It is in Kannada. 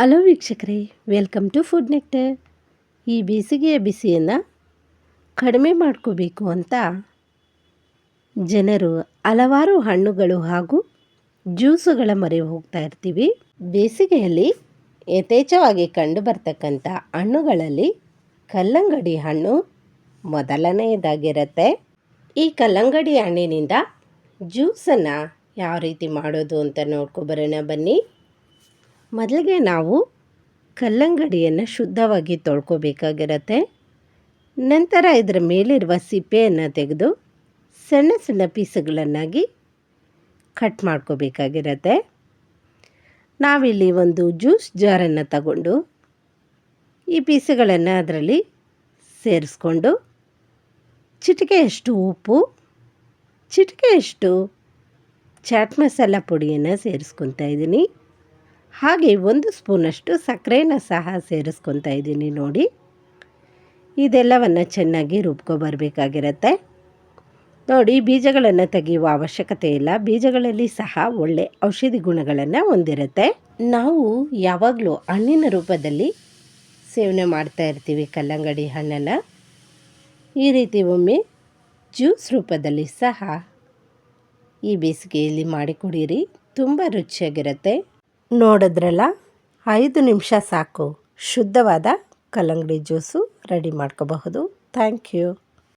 ಹಲೋ ವೀಕ್ಷಕರೇ, ವೆಲ್ಕಮ್ ಟು ಫುಡ್ ನೆಕ್ಟರ್ ಈ ಬೇಸಿಗೆಯ ಬಿಸಿಯನ್ನು ಕಡಿಮೆ ಮಾಡ್ಕೋಬೇಕು ಅಂತ ಜನರು ಹಲವಾರು ಹಣ್ಣುಗಳು ಹಾಗೂ ಜ್ಯೂಸುಗಳ ಮೊರೆ ಹೋಗ್ತಾ ಇರ್ತೀವಿ. ಬೇಸಿಗೆಯಲ್ಲಿ ಯಥೇಚ್ಛವಾಗಿ ಕಂಡು ಬರ್ತಕ್ಕಂಥ ಹಣ್ಣುಗಳಲ್ಲಿ ಕಲ್ಲಂಗಡಿ ಹಣ್ಣು ಮೊದಲನೆಯದಾಗಿರುತ್ತೆ. ಈ ಕಲ್ಲಂಗಡಿ ಹಣ್ಣಿನಿಂದ ಜ್ಯೂಸನ್ನು ಯಾವ ರೀತಿ ಮಾಡೋದು ಅಂತ ನೋಡ್ಕೊಬರೋಣ ಬನ್ನಿ. ಮೊದಲಿಗೆ ನಾವು ಕಲ್ಲಂಗಡಿಯನ್ನು ಶುದ್ಧವಾಗಿ ತೊಳ್ಕೊಬೇಕಾಗಿರತ್ತೆ. ನಂತರ ಇದರ ಮೇಲಿರುವ ಸಿಪ್ಪೆಯನ್ನು ತೆಗೆದು ಸಣ್ಣ ಸಣ್ಣ ಪೀಸುಗಳನ್ನಾಗಿ ಕಟ್ ಮಾಡ್ಕೋಬೇಕಾಗಿರತ್ತೆ. ನಾವಿಲ್ಲಿ ಒಂದು ಜ್ಯೂಸ್ ಜಾರನ್ನು ತಗೊಂಡು ಈ ಪೀಸುಗಳನ್ನು ಅದರಲ್ಲಿ ಸೇರಿಸ್ಕೊಂಡು ಚಿಟಿಕೆಯಷ್ಟು ಉಪ್ಪು, ಚಿಟಿಕೆಯಷ್ಟು ಚಾಟ್ ಮಸಾಲ ಪುಡಿಯನ್ನು ಸೇರಿಸ್ಕೊತಾ ಇದ್ದೀನಿ. ಹಾಗೆ ಒಂದು ಸ್ಪೂನಷ್ಟು ಸಕ್ಕರೆನ ಸಹ ಸೇರಿಸ್ಕೊತಾ ಇದ್ದೀನಿ ನೋಡಿ. ಇದೆಲ್ಲವನ್ನು ಚೆನ್ನಾಗಿ ರುಬ್ಕೊಬರ್ಬೇಕಾಗಿರತ್ತೆ ನೋಡಿ, ಬೀಜಗಳನ್ನು ತೆಗೆಯುವ ಅವಶ್ಯಕತೆ ಇಲ್ಲ. ಬೀಜಗಳಲ್ಲಿ ಸಹ ಒಳ್ಳೆ ಔಷಧಿ ಗುಣಗಳನ್ನು ಹೊಂದಿರುತ್ತೆ. ನಾವು ಯಾವಾಗಲೂ ಹಣ್ಣಿನ ರೂಪದಲ್ಲಿ ಸೇವನೆ ಮಾಡ್ತಾ ಇರ್ತೀವಿ ಕಲ್ಲಂಗಡಿ ಹಣ್ಣನ್ನು. ಈ ರೀತಿ ಒಮ್ಮೆ ಜ್ಯೂಸ್ ರೂಪದಲ್ಲಿ ಸಹ ಈ ಬೇಸಿಗೆಯಲ್ಲಿ ಮಾಡಿಕೊಡಿರಿ. ತುಂಬ ರುಚಿಯಾಗಿರುತ್ತೆ. ನೋಡಿದ್ರಲ್ಲ ಐದು ನಿಮಿಷ ಸಾಕು. ಶುದ್ಧವಾದ ಕಲ್ಲಂಗಡಿ ಜ್ಯೂಸು ರೆಡಿ ಮಾಡ್ಕೋಬಹುದು. Thank you.